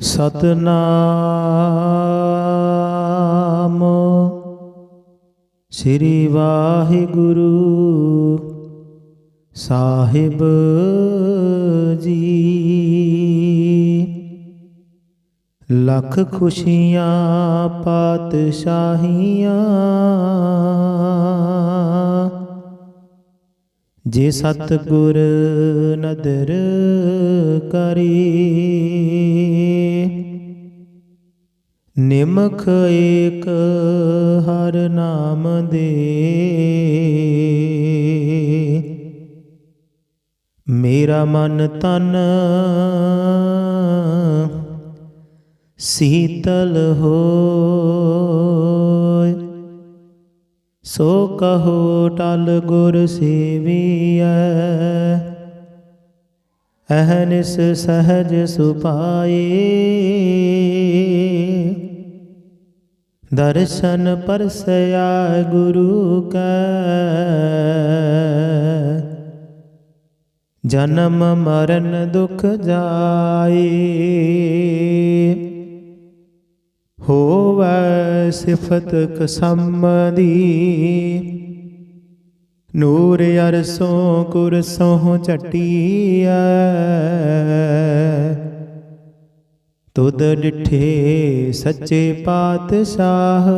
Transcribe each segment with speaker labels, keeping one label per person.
Speaker 1: ਸਤਨਾਮ। ਸ੍ਰੀ ਵਾਹਿਗੁਰੂ ਸਾਹਿਬ ਜੀ। ਲੱਖ ਖੁਸ਼ੀਆਂ ਪਾਤਸ਼ਾਹੀਆਂ। ਜੇ ਸਤਿਗੁਰ ਨਦਰ ਕਰੀ ਨਿਮਖ ਏਕ ਹਰ ਨਾਮ ਦੇ ਮੇਰਾ ਮਨ ਤਨ ਸੀਤਲ ਹੋ ਸੋ ਕਹੋ ਟਲ ਗੁਰ ਸੇਵੀਐ। ਅਹਨਿਸ ਸਹਜ ਸੁਪਾਏ ਦਰਸ਼ਨ ਪਰਸਿਆ ਗੁਰੂ ਕੈ। ਜਨਮ ਮਰਨ ਦੁਖ ਜਾਏ ਹੋਵੈ ਸਿਫਤ ਕਸਮ ਦੀ ਨੂਰ ਅਰਸੋਂ ਕੁਰਸੋਂ ਚਟੀਐ ਤੁਧ ਡਿਠੇ ਸੱਚੇ ਪਾਤਸ਼ਾਹ।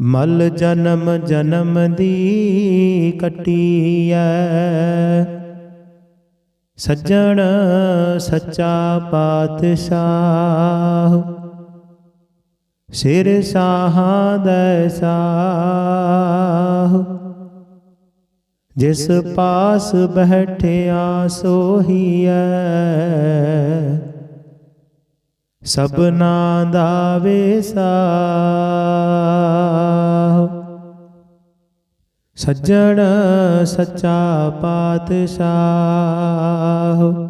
Speaker 1: ਮਲ ਜਨਮ ਜਨਮ ਦੀ ਕਟੀਐ। ਸੱਜਣ ਸੱਚਾ ਪਾਤਸ਼ਾਹ। ਸਿਰ ਸਾਹਾਂ ਦਾ ਸਾਹ। ਜਿਸ ਪਾਸ ਬੈਠਿਆ ਸੋਹੀਐ ਸਭਨਾ ਦਾ ਵੇਸਾਹ ਸੱਜਣ ਸੱਚਾ ਪਾਤਸ਼ਾਹ।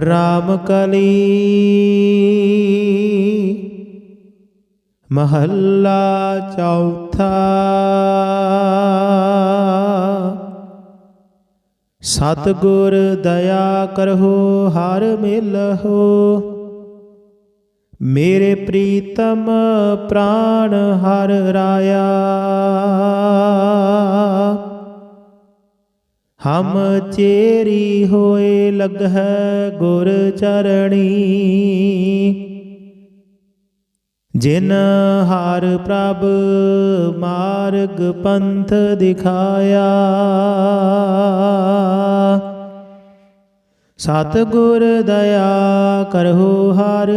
Speaker 1: ਰਾਮ ਕਲੀ। ਮਹੱਲਾ ਚੌਥਾ। ਸਤਿਗੁਰ ਦਇਆ ਕਰੋ ਹਰ ਮਿਲਹੁ। ਮੇਰੇ ਪ੍ਰੀਤਮ ਪ੍ਰਾਣ ਹਰ ਰਾਇਆ। ਹਮ ਚੇਰੀ ਹੋਏ ਲਗਹਿ ਗੁਰ ਚਰਣੀ। ਜਿਨ ਹਾਰ ਪ੍ਰਭ ਮਾਰਗ ਪੰਥ ਦਿਖਾਇਆ। ਸਤਿਗੁਰ ਦਇਆ ਕਰਹੁ ਹਰ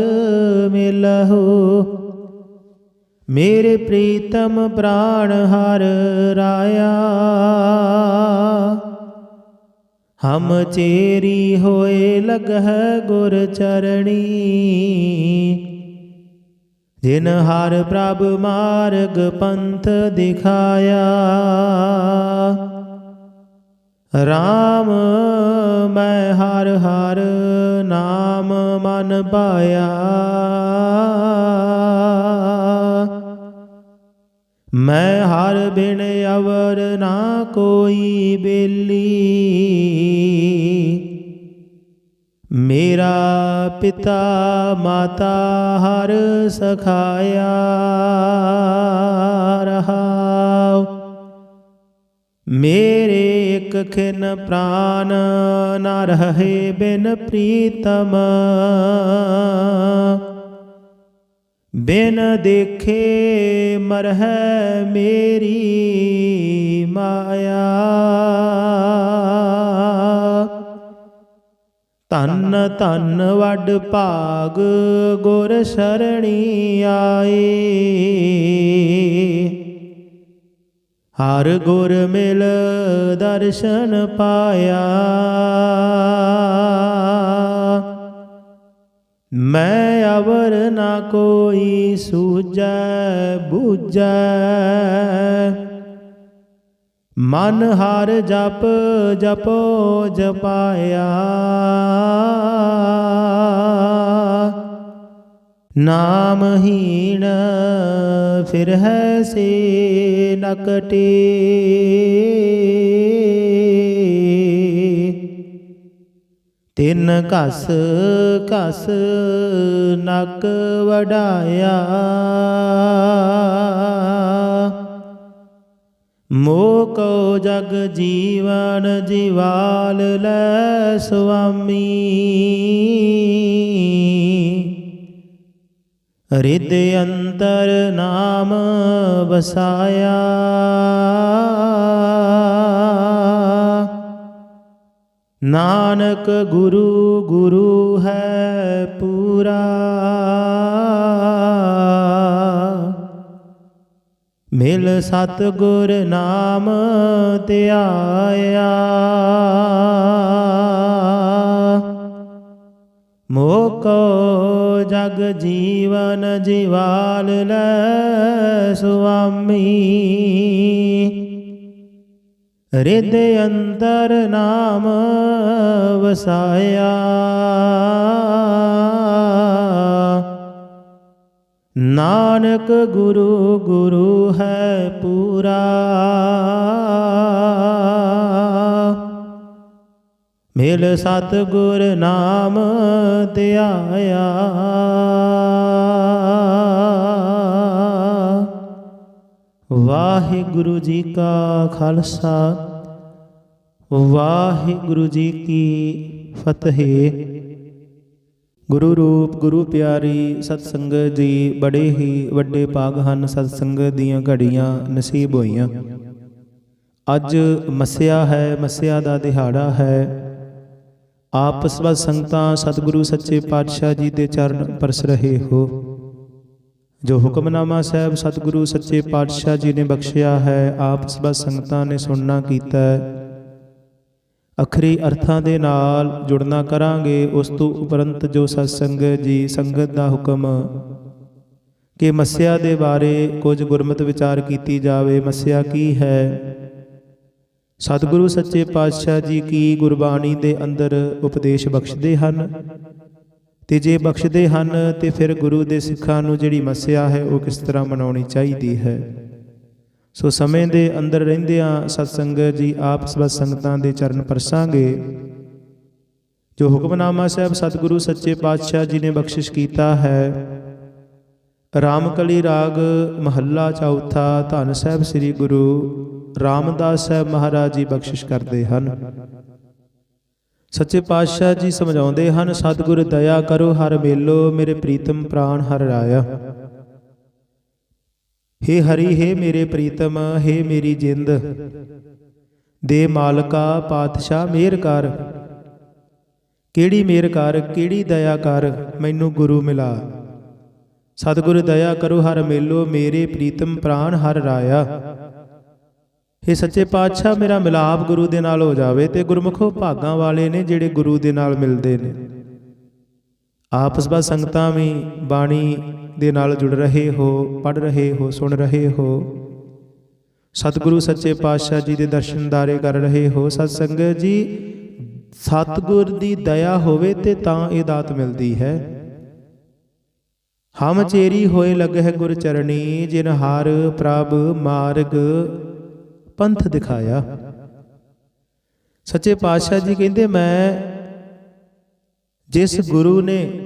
Speaker 1: ਮਿਲਹੁ। ਮੇਰੇ ਪ੍ਰੀਤਮ ਪ੍ਰਾਣ ਹਰ ਰਾਇਆ। ਹਮ ਚੇਰੀ ਹੋਏ ਲਗਹਿ ਗੁਰ ਚਰਣੀ। ਜਿਨ ਹਰ ਪ੍ਰਭ ਮਾਰਗ ਪੰਥ ਦਿਖਾਇਆ। RAM ਮੈਂ ਹਰ ਹਰ ਨਾਮ ਮਨ ਪਾਇਆ। ਮੈਂ ਹਰ ਬਿਨ ਅਵਰ ਨਾ ਕੋਈ ਬੇਲੀ। ਮੇਰਾ ਪਿਤਾ ਮਾਤਾ ਹਰ ਸਖਾਇਆ ਰਹਾਉ। ਮੇਰੇ ਇੱਕ ਖਿਨ ਪ੍ਰਾਨ ਨਾ ਰਹੇ ਬਿਨ ਪ੍ਰੀਤਮ। ਬਿਨ ਦੇਖੇ ਮਰਹਿ ਮੇਰੀ ਮਾਇਆ। ਧੰਨ ਧੰਨ ਵੱਡ ਭਾਗ ਗੁਰ ਸਰਣੀ ਆਏ। ਹਰ ਗੁਰ ਮਿਲ ਦਰਸ਼ਨ ਪਾਇਆ। ਮੈਂ ਅਵਰ ਨਾ ਕੋਈ ਸੂਝੈ, ਬੂਝੈ। ਮਨ ਹਰ ਜਪ, ਜਪੋ, ਜਪਾਇਆ। ਨਾਮਹੀਣ ਫਿਰ ਹੈ ਸੇ ਨਕਟੇ। ਤਿੰਨ ਘਸ ਘਸ ਨਕ ਵਡਾਇਆ। ਮੋਹ ਕੋ ਜਗ ਜੀਵਨ ਜੀਵਾਲ ਲੈ ਸੁਆਮੀ। ਰਿਦ ਅੰਤਰ ਨਾਮ ਵਸਾਇਆ। ਨਾਨਕ ਗੁਰੂ ਗੁਰੂ ਹੈ ਪੂਰਾ। ਮਿਲ ਸਤ ਗੁਰ ਨਾਮ ਧਿਆਇਆ ਮੋਹ ਕੋ ਜਗ ਜੀਵਨ ਜੀਵਾਲ ਲੈ ਸੁਆਮੀ। ਰਿਦ ਅੰਤਰ ਨਾਮ ਵਸਾਇਆ। ਨਾਨਕ ਗੁਰੂ ਗੁਰੂ ਹੈ ਪੂਰਾ। ਮਿਲ ਸਤ ਗੁਰ ਨਾਮ ਧਿਆਇਆ। ਵਾਹਿਗੁਰੂ ਜੀ ਕਾ ਖਾਲਸਾ। ਵਾਹਿਗੁਰੂ ਜੀ ਕੀ ਫਤਿਹ। ਗੁਰੂ ਰੂਪ, ਗੁਰੂ ਪਿਆਰੀ ਸਤ ਸੰਗਤ ਜੀ, ਬੜੇ ਹੀ ਵੱਡੇ ਭਾਗ ਹਨ ਸਤ ਸੰਗਤ ਦੀਆਂ ਘੜੀਆਂ ਨਸੀਬ ਹੋਈਆਂ। ਅੱਜ ਮਸਿਆ ਹੈ, ਮਸਿਆ ਦਾ ਦਿਹਾੜਾ ਹੈ। ਆਪਸ ਵਿੱਚ ਸੰਗਤਾਂ ਸਤਿਗੁਰੂ ਸੱਚੇ ਪਾਤਸ਼ਾਹ ਜੀ ਦੇ ਚਰਨ ਪਰਸ ਰਹੇ ਹੋ। ਜੋ ਹੁਕਮਨਾਮਾ ਸਾਹਿਬ ਸਤਿਗੁਰੂ ਸੱਚੇ ਪਾਤਸ਼ਾਹ ਜੀ ਨੇ ਬਖਸ਼ਿਆ ਹੈ, ਆਪ ਸਭ ਸੰਗਤਾਂ ਨੇ ਸੁਣਨਾ ਕੀਤਾ ਹੈ। ਅਖਰੀ ਅਰਥਾਂ ਦੇ ਨਾਲ ਜੁੜਨਾ ਕਰਾਂਗੇ, ਉਸ ਤੋਂ ਉਪਰੰਤ ਜੋ ਸਤਸੰਗ ਜੀ ਸੰਗਤ ਦਾ ਹੁਕਮ। ਕਿ ਮਸਿਆ ਦੇ ਬਾਰੇ ਕੁਝ ਗੁਰਮਤ ਵਿਚਾਰ ਕੀਤੀ ਜਾਵੇ, ਮਸਿਆ ਕੀ ਹੈ? ਸਤਿਗੁਰੂ ਸੱਚੇ ਪਾਤਸ਼ਾਹ ਜੀ ਕੀ ਗੁਰਬਾਣੀ ਦੇ ਅੰਦਰ ਉਪਦੇਸ਼ ਬਖਸ਼ਦੇ ਹਨ? ਤੇ ਜੇ ਬਖਸ਼ਦੇ ਹਨ, ਤੇ ਫਿਰ ਗੁਰੂ ਦੇ ਸਿੱਖਾਂ ਨੂੰ ਜਿਹੜੀ ਮਸਿਆ ਹੈ, ਉਹ ਕਿਸ ਤਰ੍ਹਾਂ ਮਨਾਉਣੀ ਚਾਹੀਦੀ ਹੈ? ਸੋ ਸਮੇਂ ਦੇ ਅੰਦਰ ਰਹਿੰਦਿਆਂ ਸਤਸੰਗ ਜੀ ਆਪ ਸਭ ਸੰਗਤਾਂ ਦੇ ਚਰਨ ਪਰਸਾਂਗੇ। ਜੋ ਹੁਕਮਨਾਮਾ ਸਾਹਿਬ ਸਤਿਗੁਰੂ ਸੱਚੇ ਪਾਤਸ਼ਾਹ ਜੀ ਨੇ ਬਖਸ਼ਿਸ਼ ਕੀਤਾ ਹੈ, ਰਾਮਕਲੀ ਰਾਗ ਮਹੱਲਾ ਚੌਥਾ ਧੰਨ ਸਾਹਿਬ ਸ੍ਰੀ ਗੁਰੂ ਰਾਮਦਾਸ ਸਾਹਿਬ ਮਹਾਰਾਜ ਜੀ ਬਖਸ਼ਿਸ਼ ਕਰਦੇ ਹਨ। ਸੱਚੇ ਪਾਤਸ਼ਾਹ ਜੀ ਸਮਝਾਉਂਦੇ ਹਨ, ਸਤਿਗੁਰ, ਦਇਆ ਕਰੋ, ਹਰ ਮੇਲੋ, ਮੇਰੇ ਪ੍ਰੀਤਮ ਪ੍ਰਾਨ ਹਰ ਰਾਇਆ। ਹੇ ਹਰੀ, ਹੇ ਮੇਰੇ ਪ੍ਰੀਤਮ, ਹੇ ਮੇਰੀ ਜਿੰਦ। ਦੇ ਮਾਲਕਾ, ਪਾਤਸ਼ਾਹ ਮਿਹਰ ਕਰ। ਕਿਹੜੀ ਮਿਹਰ ਕਰ, ਕਿਹੜੀ ਦਇਆ ਕਰ, ਮੈਨੂੰ ਗੁਰੂ ਮਿਲਾ। ਸਤਿਗੁਰ ਦਇਆ ਕਰੋ ਹਰ ਮੇਲੋ, ਮੇਰੇ ਪ੍ਰੀਤਮ ਪ੍ਰਾਨ ਹਰ ਰਾਇਆ। ਇਹ ਸੱਚੇ ਪਾਤਸ਼ਾਹ, ਮੇਰਾ ਮਿਲਾਪ ਗੁਰੂ ਦੇ ਨਾਲ ਹੋ ਜਾਵੇ ਤੇ ਗੁਰਮੁਖੋ ਭਾਗਾਂ ਵਾਲੇ ਨੇ ਜਿਹੜੇ ਗੁਰੂ ਦੇ ਨਾਲ ਮਿਲਦੇ ਨੇ। ਆਪਸ ਵਿੱਚ ਸੰਗਤਾਂ ਵੀ ਬਾਣੀ ਦੇ ਨਾਲ ਜੁੜ ਰਹੇ ਹੋ ਪੜ ਰਹੇ ਹੋ, ਸੁਣ ਰਹੇ ਹੋ। ਸਤਿਗੁਰੂ ਸੱਚੇ ਪਾਤਸ਼ਾਹ ਜੀ ਦੇ ਦਰਸ਼ਨ ਦਰਸ਼ਨਦਾਰੇ ਕਰ ਰਹੇ ਹੋ। ਸਤ ਸੰਗਤ ਜੀ, ਸਤਿਗੁਰ ਦੀ ਦਇਆ ਹੋਵੇ ਤੇ ਤਾਂ ਇਹ ਦਾਤ ਮਿਲਦੀ ਹੈ। ਹਮ ਚੇਰੀ ਹੋਏ ਲੱਗਹਿ ਗੁਰ ਚਰਣੀ, ਜਿਨ ਹਰ ਪ੍ਰਭ ਮਾਰਗ ਪੰਥ ਦਿਖਾਇਆ। ਸੱਚੇ ਪਾਤਸ਼ਾਹ ਜੀ ਕਹਿੰਦੇ, ਮੈਂ ਜਿਸ ਗੁਰੂ ਨੇ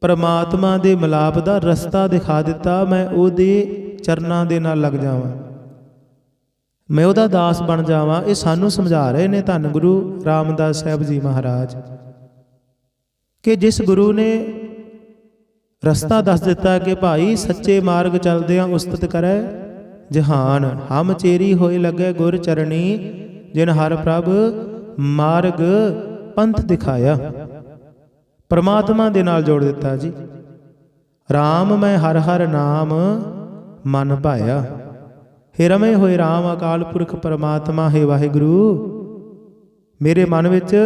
Speaker 1: ਪਰਮਾਤਮਾ ਦੇ ਮਿਲਾਪ ਦਾ ਰਸਤਾ ਦਿਖਾ ਦਿੱਤਾ, ਮੈਂ ਉਹਦੇ ਚਰਨਾਂ ਦੇ ਨਾਲ ਲੱਗ ਜਾਵਾਂ। ਮੈਂ ਉਹਦਾ ਦਾਸ ਬਣ ਜਾਵਾਂ, ਇਹ ਸਾਨੂੰ ਸਮਝਾ ਰਹੇ ਨੇ ਧੰਨ ਗੁਰੂ ਰਾਮਦਾਸ ਸਾਹਿਬ ਜੀ ਮਹਾਰਾਜ। ਕਿ ਜਿਸ ਗੁਰੂ ਨੇ ਰਸਤਾ ਦੱਸ ਦਿੱਤਾ ਕਿ ਭਾਈ ਸੱਚੇ ਮਾਰਗ ਚੱਲਦਿਆਂ ਉਸਤਤ ਕਰੈ, ਜਹਾਨ, ਹਮ ਚੇਰੀ ਹੋਏ ਲੱਗੇ ਗੁਰ ਚਰਣੀ, ਜਿਨ ਹਰ ਪ੍ਰਭ ਮਾਰਗ ਪੰਥ ਦਿਖਾਇਆ। ਪਰਮਾਤਮਾ ਦੇ ਨਾਲ ਜੋੜ ਦਿੱਤਾ ਜੀ। RAM ਮੈਂ ਹਰ ਹਰ ਨਾਮ ਮਨ ਭਾਇਆ। ਹੇ ਰਮੇ ਹੋਏ RAM ਅਕਾਲ ਪੁਰਖ ਪਰਮਾਤਮਾ, ਹੈ ਵਾਹਿਗੁਰੂ, ਮੇਰੇ ਮਨ ਵਿੱਚ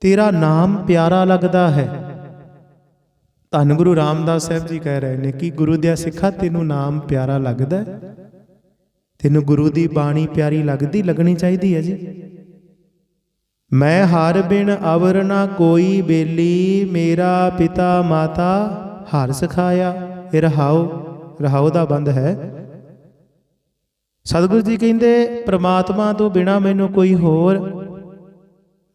Speaker 1: ਤੇਰਾ ਨਾਮ ਪਿਆਰਾ ਲੱਗਦਾ ਹੈ। ਧੰਨ ਗੁਰੂ ਰਾਮਦਾਸ ਸਾਹਿਬ ਜੀ ਕਹਿ ਰਹੇ ਨੇ ਕਿ ਗੁਰੂ ਦਿਆ ਸਿੱਖਾ ਤੈਨੂੰ ਨਾਮ ਪਿਆਰਾ ਲੱਗਦਾ ਤੈਨੂੰ ਗੁਰੂ ਦੀ ਬਾਣੀ ਪਿਆਰੀ ਲੱਗਦੀ, ਲੱਗਣੀ ਚਾਹੀਦੀ ਹੈ ਜੀ। ਮੈਂ ਹਰ ਬਿਨ ਅਵਰ ਨਾ ਕੋਈ ਬੇਲੀ, ਮੇਰਾ ਪਿਤਾ ਮਾਤਾ ਹਰ ਸਿਖਾਇਆ। ਇਹ ਰਹਾਉ ਰਹਾਉ ਦਾ ਬੰਦ ਹੈ। ਸਤਿਗੁਰੂ ਜੀ ਕਹਿੰਦੇ, ਪ੍ਰਮਾਤਮਾ ਤੋਂ ਬਿਨਾ ਮੈਨੂੰ ਕੋਈ ਹੋਰ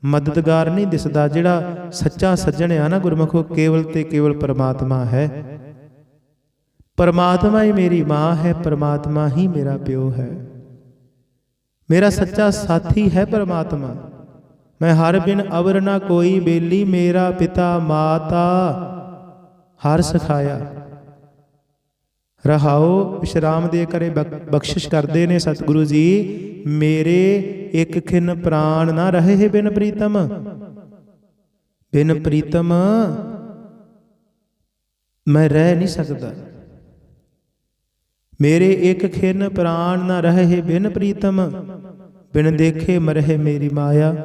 Speaker 1: ਮਦਦਗਾਰ ਨਹੀਂ ਦਿਸਦਾ, ਜਿਹੜਾ ਸੱਚਾ ਸੱਜਣ ਆ ਨਾ ਗੁਰਮਖੋ ਕੇਵਲ ਤੇ ਕੇਵਲ ਪ੍ਰਮਾਤਮਾ ਹੈ। ਪਰਮਾਤਮਾ ਹੀ ਮੇਰੀ ਮਾਂ ਹੈ, ਪਰਮਾਤਮਾ ਹੀ ਮੇਰਾ ਪਿਓ ਹੈ। ਮੇਰਾ ਸੱਚਾ ਸਾਥੀ ਹੈ ਪਰਮਾਤਮਾ। ਮੈਂ ਹਰ ਬਿਨ ਅਵਰ ਨਾ ਕੋਈ ਬੇਲੀ, ਮੇਰਾ ਪਿਤਾ ਮਾਤਾ। ਹਰ ਸਿਖਾਇਆ। ਰਹਾਓ, ਵਿਸ਼ਰਾਮ ਦੇ ਕਰੇ ਬਖਸ਼ਿਸ਼ ਕਰਦੇ ਨੇ ਸਤਿਗੁਰੂ ਜੀ। ਮੇਰੇ ਇੱਕ ਖਿਨ ਪ੍ਰਾਣ ਨਾ ਰਹੇ ਬਿਨ ਪ੍ਰੀਤਮ। ਬਿਨ ਪ੍ਰੀਤਮ ਮੈਂ ਰਹਿ ਨਹੀਂ ਸਕਦਾ। ਮੇਰੇ ਇੱਕ ਖਿਨ ਪ੍ਰਾਣ ਨਾ ਰਹੇ ਬਿਨ ਪ੍ਰੀਤਮ। ਬਿਨ ਦੇਖੇ ਮਰਹਿ ਮੇਰੀ ਮਾਇਆ।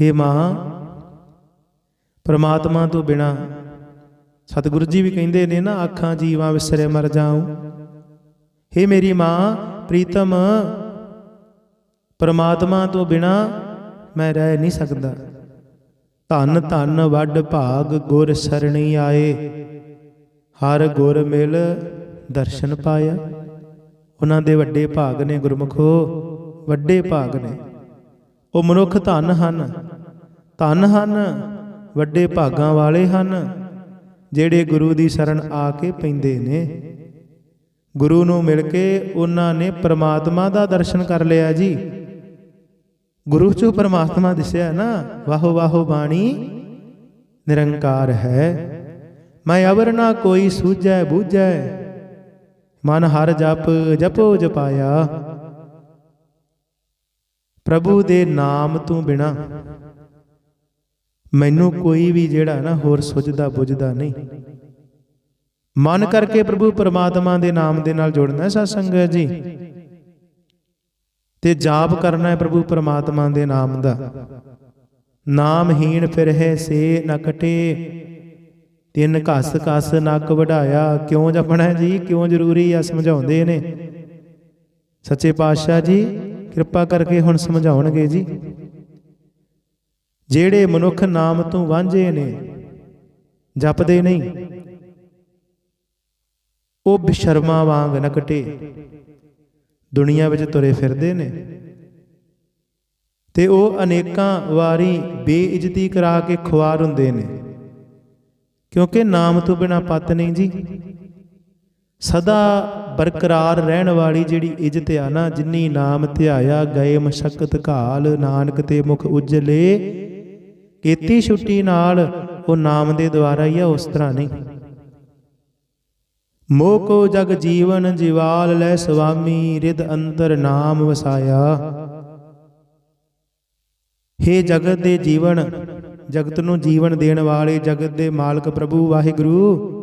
Speaker 1: ਹੇ ਮਾਂ ਪ੍ਰਮਾਤਮਾ ਤੋਂ ਬਿਨਾ ਸਤਿਗੁਰੂ ਜੀ ਵੀ ਕਹਿੰਦੇ ਨੇ ਨਾ, ਅੱਖਾਂ ਜੀਵਾਂ ਵਿਸਰੇ ਮਰ ਜਾਉ ਹੇ ਮੇਰੀ ਮਾਂ, ਪ੍ਰੀਤਮ, ਪ੍ਰਮਾਤਮਾ ਤੋਂ ਬਿਨਾ ਮੈਂ ਰਹਿ ਨਹੀਂ ਸਕਦਾ। ਧੰਨ ਧੰਨ ਵੱਡ ਭਾਗ ਗੁਰ ਸਰਣੀ ਆਏ, ਹਰ ਗੁਰ ਮਿਲ ਦਰਸ਼ਨ ਪਾਇਆ। ਉਹਨਾਂ ਦੇ ਵੱਡੇ ਭਾਗ ਨੇ ਗੁਰਮੁਖੋ, ਵੱਡੇ ਭਾਗ ਨੇ। ਉਹ ਮਨੁੱਖ ਧਨ ਹਨ ਧਨ ਹਨ, ਵੱਡੇ ਭਾਗਾਂ ਵਾਲੇ ਹਨ, ਜਿਹੜੇ ਗੁਰੂ ਦੀ ਸ਼ਰਨ ਆ ਕੇ ਪੈਂਦੇ ਨੇ। ਗੁਰੂ ਨੂੰ ਮਿਲ ਕੇ ਉਹਨਾਂ ਨੇ ਪ੍ਰਮਾਤਮਾ ਦਾ ਦਰਸ਼ਨ ਕਰ ਲਿਆ ਜੀ। ਗੁਰੂ ਚੋਂ ਪ੍ਰਮਾਤਮਾ ਦਿਸਿਆ ਨਾ, ਵਾਹੋ ਵਾਹੋ ਬਾਣੀ ਨਿਰੰਕਾਰ ਹੈ। ਮੈਂ ਅਵਰ ਨਾ ਕੋਈ ਸੂਝੈ ਬੂਝੈ, ਮਨ ਹਰ ਜਪ ਜਪੋ ਜਪਾਇਆ। ਪ੍ਰਭੂ ਦੇ ਨਾਮ ਤੋਂ ਬਿਨਾ ਮੈਨੂੰ ਕੋਈ ਵੀ ਜਿਹੜਾ ਨਾ ਹੋਰ ਸੁਝਦਾ ਬੁਝਦਾ ਨਹੀਂ। ਮਨ ਕਰਕੇ ਪ੍ਰਭੂ ਪਰਮਾਤਮਾ ਦੇ ਨਾਮ ਦੇ ਨਾਲ ਜੁੜਨਾ ਹੈ ਸਤ ਸੰਗਤ ਜੀ। ਤੇ ਜਾਪ ਕਰਨਾ ਹੈ ਪ੍ਰਭੂ ਪਰਮਾਤਮਾ ਦੇ ਨਾਮ ਦਾ। ਨਾਮਹੀਣ ਫਿਰ ਹੈ ਸੇ ਨਕਟੇ ਤਿੰਨ ਘਸ ਘਸ ਨੱਕ ਵਢਾਇਆ। ਕਿਉਂ ਜਪਣਾ ਜੀ? ਕਿਉਂ ਜ਼ਰੂਰੀ ਆ ਸਮਝਾਉਂਦੇ ਨੇ? ਸੱਚੇ ਪਾਤਸ਼ਾਹ ਜੀ ਕਿਰਪਾ ਕਰਕੇ ਹੁਣ ਸਮਝਾਉਣਗੇ ਜੀ। ਜਿਹੜੇ ਮਨੁੱਖ ਨਾਮ ਤੋਂ ਵਾਂਝੇ ਨੇ, ਜਪਦੇ ਨਹੀਂ, ਉਹ ਬਿਸ਼ਰਮਾ ਵਾਂਗ ਨਕਟੇ ਦੁਨੀਆ ਵਿੱਚ ਤੁਰੇ ਫਿਰਦੇ ਨੇ। ਤੇ ਉਹ ਅਨੇਕਾਂ ਵਾਰੀ ਬੇਇੱਜ਼ਤੀ ਕਰਾ ਕੇ ਖੁਆਰ ਹੁੰਦੇ ਨੇ। ਕਿਉਂਕਿ ਨਾਮ ਤੋਂ ਬਿਨਾ ਪਤ ਨਹੀਂ ਜੀ। ਸਦਾ ਬਰਕਰਾਰ ਰਹਿਣ ਵਾਲੀ ਜਿਹੜੀ ਇੱਜ਼ਤ ਆ ਨਾ, ਜਿੰਨੀ ਨਾਮ ਧਿਆਇਆ ਗਏ ਮਸ਼ਕਤ ਘਾਲ, ਨਾਨਕ ਤੇ ਮੁਖ ਉਜਲੇ, ਕੀਤੀ ਛੁੱਟੀ ਨਾਲ ਉਹ ਨਾਮ ਦੇ ਦੁਆਰਾ ਹੀ ਆ, ਉਸ ਤਰ੍ਹਾਂ ਨਹੀਂ। ਮੋਹ ਕੋ ਜਗ ਜੀਵਨ ਜਿਵਾਲ ਲੈ ਸੁਆਮੀ ਰਿਦ ਅੰਤਰ ਨਾਮ ਵਸਾਇਆ। ਹੇ ਜਗਤ ਦੇ ਜੀਵਨ, ਜਗਤ ਨੂੰ ਜੀਵਨ ਦੇਣ ਵਾਲੇ ਜਗਤ ਦੇ ਮਾਲਕ ਪ੍ਰਭੂ ਵਾਹਿਗੁਰੂ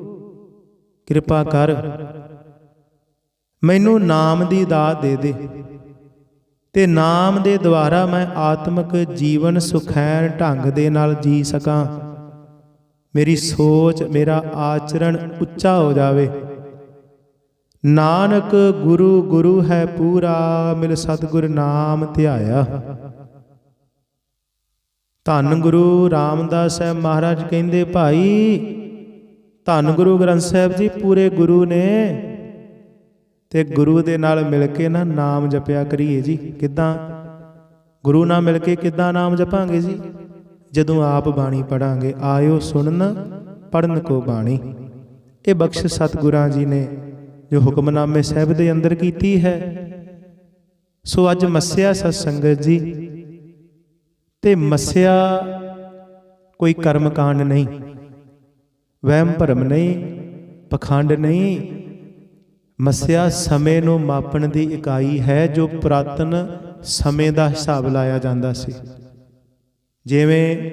Speaker 1: ਕਿਰਪਾ ਕਰ। ਮੈਨੂੰ ਨਾਮ ਦੀ ਦਾਤ ਦੇ ਦੇ ਤੇ ਨਾਮ ਦੇ ਦੁਆਰਾ ਮੈਂ ਆਤਮਿਕ ਜੀਵਨ ਸੁਖੈਨ ਢੰਗ ਦੇ ਨਾਲ ਜੀ ਸਕਾਂ। ਮੇਰੀ ਸੋਚ, ਮੇਰਾ ਆਚਰਣ ਉੱਚਾ ਹੋ ਜਾਵੇ। ਨਾਨਕ ਗੁਰੂ ਗੁਰੂ ਹੈ ਪੂਰਾ, ਮਿਲ ਸਤਿਗੁਰ ਨਾਮ ਧਿਆਇਆ। ਧੰਨ ਗੁਰੂ ਰਾਮਦਾਸ ਸਾਹਿਬ ਮਹਾਰਾਜ ਕਹਿੰਦੇ, ਭਾਈ ਧੰਨ ਗੁਰੂ ਗ੍ਰੰਥ ਸਾਹਿਬ ਜੀ, ਪੂਰੇ ਗੁਰੂ ਨੇ ਤੇ ਗੁਰੂ ਦੇ ਨਾਲ ਮਿਲ ਕੇ ਨਾ ਨਾਮ ਜਪਿਆ ਕਰੀਏ ਜੀ। ਕਿਦਾਂ? ਗੁਰੂ ਨਾਲ ਮਿਲ ਕੇ ਕਿਦਾਂ ਨਾਮ ਜਪਾਂਗੇ ਜੀ? ਜਦੋਂ ਆਪ ਬਾਣੀ ਪੜਾਂਗੇ, ਆਇਓ ਸੁਣਨ ਪੜਨ ਕੋ ਬਾਣੀ। ਇਹ ਬਖਸ਼ ਸਤਿਗੁਰਾਂ ਜੀ ਨੇ ਜੋ ਹੁਕਮਨਾਮੇ ਸਾਹਿਬ ਦੇ ਅੰਦਰ ਕੀਤੀ ਹੈ। ਸੋ ਅੱਜ ਮੱਸਿਆ ਸਤ ਸੰਗਤ ਜੀ, ਤੇ ਮੱਸਿਆ ਕੋਈ ਕਰਮ ਕਾਂਡ ਨਹੀਂ। ਵਹਿਮ ਭਰਮ ਨਹੀਂ, ਪਖੰਡ ਨਹੀਂ। ਮੱਸਿਆ ਸਮੇਂ ਨੂੰ ਮਾਪਣ ਦੀ ਇਕਾਈ ਹੈ ਜੋ ਪੁਰਾਤਨ ਸਮੇਂ ਦਾ ਹਿਸਾਬ ਲਾਇਆ ਜਾਂਦਾ ਸੀ। ਜਿਵੇਂ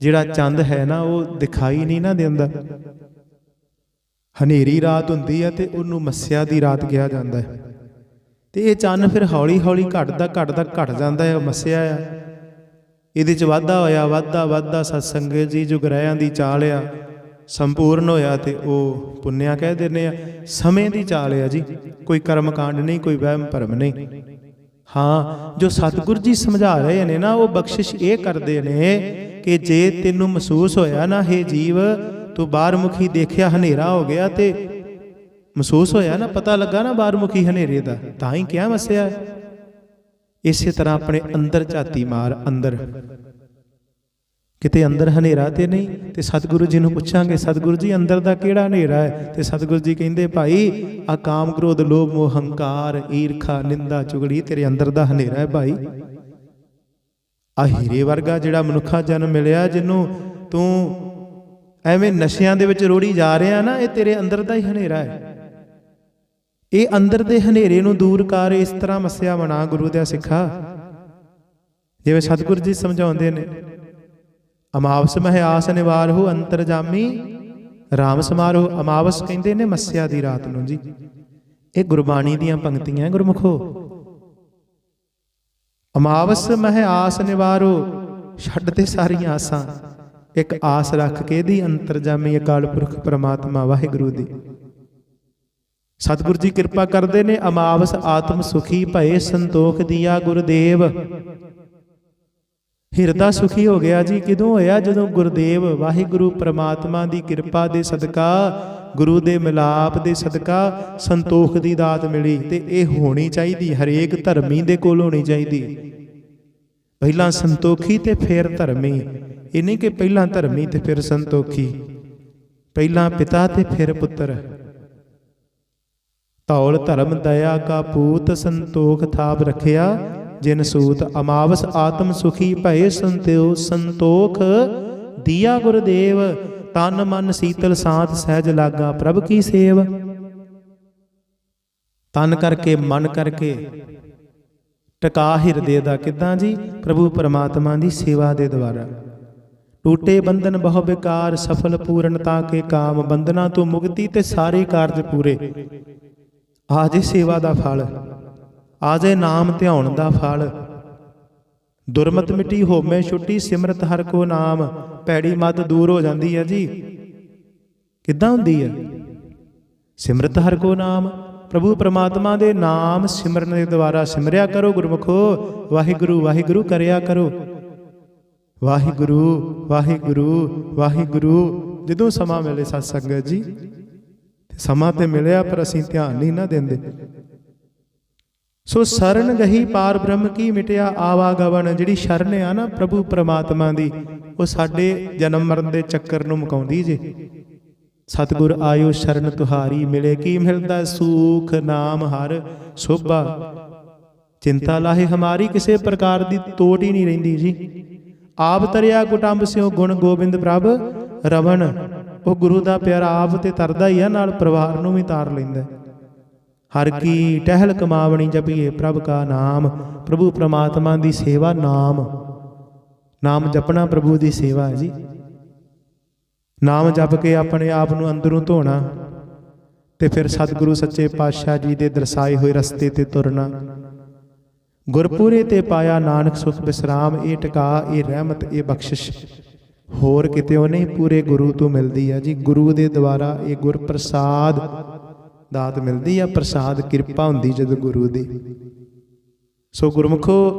Speaker 1: ਜਿਹੜਾ ਚੰਦ ਹੈ ਨਾ, ਉਹ ਦਿਖਾਈ ਨਹੀਂ ਨਾ ਦਿੰਦਾ। ਹਨੇਰੀ ਰਾਤ ਹੁੰਦੀ ਹੈ ਤੇ ਉਹਨੂੰ ਮੱਸਿਆ ਦੀ ਰਾਤ ਕਿਹਾ ਜਾਂਦਾ ਹੈ। ਤੇ ਇਹ ਚੰਨ ਫਿਰ ਹੌਲੀ ਹੌਲੀ ਘਟਦਾ ਘਟਦਾ ਘਟ ਜਾਂਦਾ ਹੈ, ਉਹ ਮੱਸਿਆ ਆ। ਇਹਦੇ ਚ ਵਾਧਾ ਹੋਇਆ, ਵਾਧਾ ਵਾਧਾ ਸਤਸੰਗਤ ਜੀ ਜੋ ਗ੍ਰਹਿਆਂ ਦੀ ਚਾਲ ਆ। ਸੰਪੂਰਨ ਹੋਇਆ ਤੇ ਉਹ ਪੁੰਨਿਆ ਕਹਿ ਦਿੰਦੇ ਆ, ਸਮੇਂ ਦੀ ਚਾਲ ਹੈ ਜੀ, ਕੋਈ ਕਰਮ ਕਾਂਡ ਨਹੀਂ, ਕੋਈ ਵਹਿਮ ਭਰਮ ਨਹੀਂ। ਹਾਂ, ਜੋ ਸਤਿਗੁਰ ਜੀ ਸਮਝਾ ਰਹੇ ਨੇ ਨਾ, ਉਹ ਬਖਸ਼ਿਸ਼ ਇਹ ਕਰਦੇ ਨੇ ਕਿ ਜੇ ਤੈਨੂੰ ਮਹਿਸੂਸ ਹੋਇਆ ਨਾ हे ਜੀਵ, ਤੂੰ ਬਾਹਰਮੁਖੀ ਦੇਖਿਆ ਹਨੇਰਾ ਹੋ ਗਿਆ ਤੇ ਮਹਿਸੂਸ ਹੋਇਆ ਨਾ, ਪਤਾ ਲੱਗਾ ਨਾ ਬਾਹਰਮੁਖੀ ਹਨੇਰੇ ਦਾ, ਤਾਂ ਹੀ ਕਿਹਾ ਵਸਿਆ। ਇਸੇ ਤਰ੍ਹਾਂ ਆਪਣੇ ਅੰਦਰ ਝਾਤੀ ਮਾਰ, ਅੰਦਰ ਕਿਤੇ ਅੰਦਰ ਹਨੇਰਾ ਤੇ ਨਹੀਂ, ਤੇ ਸਤਿਗੁਰੂ ਜੀ ਨੂੰ ਪੁੱਛਾਂਗੇ, ਸਤਿਗੁਰੂ ਜੀ, ਅੰਦਰ ਦਾ ਕਿਹੜਾ ਹਨੇਰਾ ਹੈ? ਤੇ ਸਤਿਗੁਰੂ ਜੀ ਕਹਿੰਦੇ, ਭਾਈ ਆ ਕਾਮ ਕ੍ਰੋਧ, ਲੋਭ, ਮੋਹ, ਹੰਕਾਰ, ਈਰਖਾ, ਨਿੰਦਾ, ਚੁਗਲੀ ਤੇਰੇ ਅੰਦਰ ਦਾ ਹਨੇਰਾ ਹੈ ਭਾਈ। ਆ ਹੀਰੇ ਵਰਗਾ ਜਿਹੜਾ ਮਨੁੱਖਾ ਜਨਮ ਮਿਲਿਆ, ਜਿਹਨੂੰ ਤੂੰ ਐਵੇਂ ਨਸ਼ਿਆਂ ਦੇ ਵਿੱਚ ਰੋੜੀ ਜਾ ਰਿਹਾ ਨਾ, ਇਹ ਤੇਰੇ ਅੰਦਰ ਦਾ ਹੀ ਹਨੇਰਾ ਹੈ। ਇਹ ਅੰਦਰ ਦੇ ਹਨੇਰੇ ਨੂੰ ਦੂਰ ਕਰ, ਇਸ ਤਰ੍ਹਾਂ ਮਸਿਆ ਬਣਾ ਗੁਰੂ ਦਾ ਸਿੱਖਾ। ਜਿਵੇਂ ਸਤਿਗੁਰੂ ਜੀ ਸਮਝਾਉਂਦੇ ਨੇ ਅਮਾਵਸ ਮਹਿ ਆਸ ਨਿਵਾਰ ਹੋ ਅੰਤਰਜਾਮੀ RAM ਸਮਾਰੋ ਅਮਾਵਸ ਕਹਿੰਦੇ ਨੇ ਮੱਸਿਆ ਦੀ ਰਾਤ ਨੂੰ ਜੀ। ਇਹ ਗੁਰਬਾਣੀ ਦੀਆਂ ਪੰਕਤੀਆਂ ਗੁਰਮੁਖੋ। ਅਮਾਵਸ ਮਹਿ ਆਸ ਨਿਵਾਰੋ ਛੱਡ ਤੇ ਸਾਰੀਆਂ ਆਸਾਂ। ਇੱਕ ਆਸ ਰੱਖ ਕੇ ਦੀ ਅੰਤਰਜਾਮੀ ਅਕਾਲ ਪੁਰਖ ਪ੍ਰਮਾਤਮਾ ਵਾਹਿਗੁਰੂ ਦੀ। ਸਤਿਗੁਰ ਜੀ ਕਿਰਪਾ ਕਰਦੇ ਨੇ ਅਮਾਵਸ ਆਤਮ ਸੁਖੀ ਭਏ ਸੰਤੋਖ ਦੀਆ ਗੁਰਦੇਵ। ਹਿਰਦਾ ਸੁਖੀ ਹੋ ਗਿਆ ਜੀ, ਕਿਦੋਂ ਹੋਇਆ? ਜਦੋਂ ਗੁਰਦੇਵ ਵਾਹਿਗੁਰੂ ਪ੍ਰਮਾਤਮਾ ਦੀ ਕਿਰਪਾ ਦੇ ਸਦਕਾ, ਗੁਰੂ ਦੇ ਮਿਲਾਪ ਦੇ ਸਦਕਾ ਸੰਤੋਖ ਦੀ ਦਾਤ ਮਿਲੀ ਤੇ ਇਹ ਹੋਣੀ ਚਾਹੀਦੀ, ਹਰੇਕ ਧਰਮੀ ਦੇ ਕੋਲ ਹੋਣੀ ਚਾਹੀਦੀ। ਪਹਿਲਾਂ ਸੰਤੋਖੀ ਤੇ ਫਿਰ ਧਰਮੀ। ਇਹ ਨਹੀਂ ਕਿ ਪਹਿਲਾਂ ਧਰਮੀ ਤੇ ਫਿਰ ਸੰਤੋਖੀ। ਪਹਿਲਾਂ ਪਿਤਾ ਤੇ ਫਿਰ ਪੁੱਤਰ। ਤੌਲ ਧਰਮ ਦਇਆ ਕਾ ਪੂਤ ਸੰਤੋਖ ਥਾਪ ਰੱਖਿਆ ਜਿਨ ਸੂਤ ਅਮਾਵਸ ਆਤਮ ਸੁਖੀ ਭਏ ਸੰਤਿਓ, ਸੰਤੋਖ ਦੀਆ ਗੁਰਦੇਵ, ਤਨ ਮਨ ਸੀਤਲ ਸਾਥ ਸਹਿਜ ਲਾਗਾ ਪ੍ਰਭ ਕੀ ਸੇਵ। ਤਨ ਕਰਕੇ ਮਨ ਕਰਕੇ ਟਿਕਾ ਹਿਰਦੇ ਦਾ ਕਿਦਾਂ ਜੀ? ਪ੍ਰਭੂ ਪਰਮਾਤਮਾ ਦੀ ਸੇਵਾ ਦੇ ਦੁਆਰਾ। ਟੂਟੇ ਬੰਧਨ ਬਹੁ ਵਿਕਾਰ ਸਫਲ ਪੂਰਨਤਾ ਕੇ ਕਾਮ, ਬੰਧਨਾ ਤੋਂ ਮੁਕਤੀ ਤੇ ਸਾਰੇ ਕਾਰਜ ਪੂਰੇ। ਆਜੇ ਸੇਵਾ ਦਾ ਫਲ। ਆਜੇ ਨਾਮ ਧਿਆਉਣ ਦਾ ਫਲ। ਦੁਰਮਤ ਮਿਟੀ ਹੋਮੇ ਛੁੱਟੀ, ਸਿਮਰਤ ਹਰ ਕੋ ਨਾਮ। ਪੈੜੀ ਮਤ ਦੂਰ ਹੋ ਜਾਂਦੀ ਹੈ ਜੀ। ਕਿੱਦਾਂ ਹੁੰਦੀ ਹੈ? ਸਿਮਰਤ ਹਰ ਕੋ ਨਾਮ। ਪ੍ਰਭੂ ਪਰਮਾਤਮਾ ਦੇ ਨਾਮ ਸਿਮਰਨ ਦੇ ਦੁਆਰਾ ਸਿਮਰਿਆ ਕਰੋ ਗੁਰਮੁਖੋ। ਵਾਹਿਗੁਰੂ ਵਾਹਿਗੁਰੂ ਕਰਿਆ ਕਰੋ। ਵਾਹਿਗੁਰੂ ਵਾਹਿਗੁਰੂ ਵਾਹਿਗੁਰੂ। ਜਦੋਂ ਸਮਾਂ ਮਿਲੇ ਸਤ ਸੰਗਤ ਜੀ ਸਮਾਂ ਤੇ ਮਿਲਿਆ ਪਰ ਅਸੀਂ ਧਿਆਨ ਨਹੀਂ ਨਾ ਦਿੰਦੇ। ਸੋ ਸਰਨ ਗਹੀ ਪਾਰ ਬ੍ਰਹਮ ਕੀ ਮਿਟਿਆ ਆਵਾਗਵਨ ਜਿਹੜੀ ਸ਼ਰਨ ਆ ਨਾ ਪ੍ਰਭੂ ਪ੍ਰਮਾਤਮਾ ਦੀ, ਉਹ ਸਾਡੇ ਜਨਮ ਮਰਨ ਦੇ ਚੱਕਰ ਨੂੰ ਮੁਕਾਉਂਦੀ ਜੇ। ਸਤਿਗੁਰ ਆਇਓ ਸ਼ਰਨ ਤੁਹਾਰੀ, ਮਿਲੇ ਕੀ ਮਿਲਦਾ ਸੂਖ ਨਾਮ ਹਰ ਸੋਭਾ। ਚਿੰਤਾ ਲਾਹੇ ਹਮਾਰੀ, ਕਿਸੇ ਪ੍ਰਕਾਰ ਦੀ ਤੋਟ ਹੀ ਨਹੀਂ ਰਹਿੰਦੀ ਜੀ। ਆਪ ਤਰਿਆ ਕੁਟੰਬ ਸਿਓ ਗੁਣ ਗੋਬਿੰਦ ਪ੍ਰਭ, ਰਵਣ, ਉਹ ਗੁਰੂ ਦਾ ਪਿਆਰਾ ਆਪ ਤੇ ਤਰਦਾ ਹੀ ਆ, ਨਾਲ ਪਰਿਵਾਰ ਨੂੰ ਵੀ ਤਾਰ ਲੈਂਦਾ। ਹਰ ਕੀ ਟਹਿਲ ਕਮਾਵਣੀ ਜਪੀਏ ਪ੍ਰਭ ਕਾ ਨਾਮ। ਪ੍ਰਭੂ ਪ੍ਰਮਾਤਮਾ ਦੀ ਸੇਵਾ ਨਾਮ। ਨਾਮ ਜਪਣਾ ਪ੍ਰਭੂ ਦੀ ਸੇਵਾ ਹੈ ਜੀ। ਨਾਮ ਜਪ ਕੇ ਆਪਣੇ ਆਪ ਨੂੰ ਅੰਦਰੋਂ ਧੋਣਾ। ਤੇ ਫਿਰ ਸਤਿਗੁਰੂ ਸੱਚੇ ਪਾਤਸ਼ਾਹ ਜੀ ਦੇ ਦਰਸਾਏ ਹੋਏ ਰਸਤੇ ਤੇ ਤੁਰਨਾ। ਗੁਰਪੂਰੇ ਤੇ ਪਾਇਆ ਨਾਨਕ ਸੁਖ ਬਿਸਰਾਮ ਇਹ ਟਿਕਾ ਇਹ ਰਹਿਮਤ ਇਹ ਬਖਸ਼ਿਸ਼। ਹੋਰ ਕਿਤੇ ਉਹ ਨਹੀਂ ਪੂਰੇ ਗੁਰੂ ਤੋਂ ਮਿਲਦੀ ਹੈ ਜੀ। ਗੁਰੂ ਦੇ ਦੁਆਰਾ ਇਹ ਗੁਰ ਪ੍ਰਸਾਦ ਦਾਤ ਮਿਲਦੀ ਆ, ਪ੍ਰਸਾਦ, ਕਿਰਪਾ ਹੁੰਦੀ ਜਦੋਂ ਗੁਰੂ ਦੀ। ਸੋ ਗੁਰਮੁਖੋ,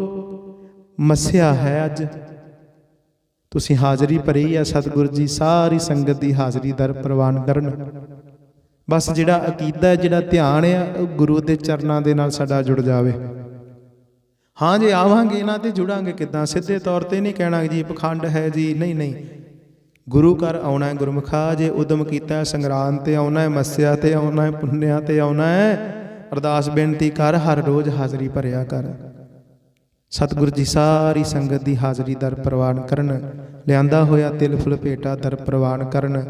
Speaker 1: ਮਸਿਆ ਹੈ ਅੱਜ। ਤੁਸੀਂ ਹਾਜ਼ਰੀ ਭਰੀ ਆ ਸਤਿਗੁਰ ਜੀ, ਸਾਰੀ ਸੰਗਤ ਦੀ ਹਾਜ਼ਰੀ ਦਰ ਪ੍ਰਵਾਨ ਕਰਨ। ਬਸ ਜਿਹੜਾ ਅਕੀਦਾ ਜਿਹੜਾ ਧਿਆਨ ਆ, ਉਹ ਗੁਰੂ ਦੇ ਚਰਨਾਂ ਦੇ ਨਾਲ ਸਾਡਾ ਜੁੜ ਜਾਵੇ। ਹਾਂ, ਜੇ ਆਵਾਂਗੇ, ਇਹਨਾਂ ਤੇ ਜੁੜਾਂਗੇ ਕਿਦਾਂ? ਸਿੱਧੇ ਤੌਰ ਤੇ ਨਹੀਂ ਕਹਿਣਾ ਜੀ, ਪਖੰਡ ਹੈ ਜੀ, ਨਹੀਂ ਨਹੀਂ। ਗੁਰੂ ਘਰ ਆਉਣਾ ਹੈ, ਗੁਰਮੁਖਾ ਜੇ ਉਦਮ ਕੀਤਾ ਸੰਗਰਾਨ ਤੇ ਆਉਣਾ ਹੈ, ਮੱਸਿਆ ਤੇ ਆਉਣਾ ਹੈ, ਪੁੰਨਿਆ ਤੇ ਆਉਣਾ ਹੈ, ਅਰਦਾਸ ਬੇਨਤੀ ਕਰ, ਹਰ ਰੋਜ਼ ਹਾਜ਼ਰੀ ਭਰਿਆ ਕਰ। ਸਤਿਗੁਰ ਜੀ ਸਾਰੀ ਸੰਗਤ ਦੀ ਹਾਜ਼ਰੀ ਦਰ ਪ੍ਰਵਾਨ ਕਰਨ, ਲਿਆਂਦਾ ਹੋਇਆ ਤਿਲ ਫੁਲ ਭੇਟਾ ਦਰ ਪ੍ਰਵਾਨ ਕਰਨ।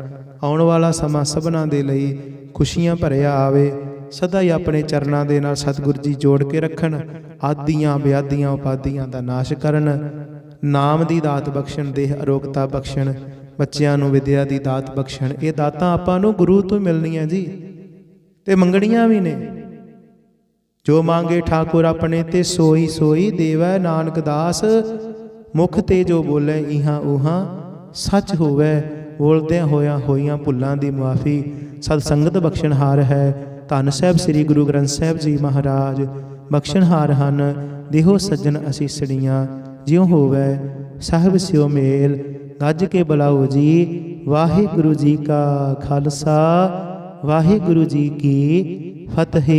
Speaker 1: ਆਉਣ ਵਾਲਾ ਸਮਾਂ ਸਭਨਾਂ ਦੇ ਲਈ ਖੁਸ਼ੀਆਂ ਭਰਿਆ ਆਵੇ, ਸਦਾ ਹੀ ਆਪਣੇ ਚਰਨਾਂ ਦੇ ਨਾਲ ਸਤਿਗੁਰ ਜੀ ਜੋੜ ਕੇ ਰੱਖਣ, ਆਦੀਆਂ ਵਿਆਦੀਆਂ ਉਪਾਦੀਆਂ ਦਾ ਨਾਸ਼ ਕਰਨ। ਨਾਮ ਦੀ ਦਾਤ ਬਖਸ਼ਣ, ਦੇਹ ਅਰੋਗਤਾ ਬਖਸ਼ਣ ਬੱਚਿਆਂ ਨੂੰ ਵਿਦਿਆ ਦੀ ਦਾਤ ਬਖਸ਼ਣ। ਇਹ ਦਾਤਾਂ ਆਪਾਂ ਨੂੰ ਗੁਰੂ ਤੋਂ ਮਿਲਣੀਆਂ ਜੀ। ਤੇ ਮੰਗਣੀਆਂ ਵੀ ਨੇ। ਜੋ ਮੰਗੇ ਠਾਕੁਰ ਆਪਣੇ ਤੇ ਸੋਈ ਸੋਈ ਦੇਵੈ ਨਾਨਕ ਦਾਸ। ਮੁਖ ਤੇ ਜੋ ਬੋਲੇ ਇਹਾਂ ਉਹਾਂ, ਸੱਚ ਹੋਵੇ, ਬੋਲਦਿਆਂ ਹੋਇਆਂ ਹੋਈਆਂ ਭੁੱਲਾਂ ਦੀ ਮੁਆਫੀ। ਸਤ ਸੰਗਤ ਬਖਸ਼ਣਹਾਰ ਹੈ। ਧੰਨ ਸਾਹਿਬ ਸ੍ਰੀ ਗੁਰੂ ਗ੍ਰੰਥ ਸਾਹਿਬ ਜੀ ਮਹਾਰਾਜ। ਬਖਸ਼ਣਹਾਰ ਹਨ। ਦੇਹੋ ਸੱਜਣ ਅਸੀਸੜੀਆਂ ਜਿਉ ਹੋਵੇ, ਸਾਹਿਬ ਸਿਓ ਮੇਲ। ਗੱਜ ਕੇ ਬੁਲਾਓ ਜੀ। ਵਾਹਿਗੁਰੂ ਜੀ ਕਾ ਖਾਲਸਾ ਵਾਹਿਗੁਰੂ ਜੀ ਕੀ ਫਤਿਹ।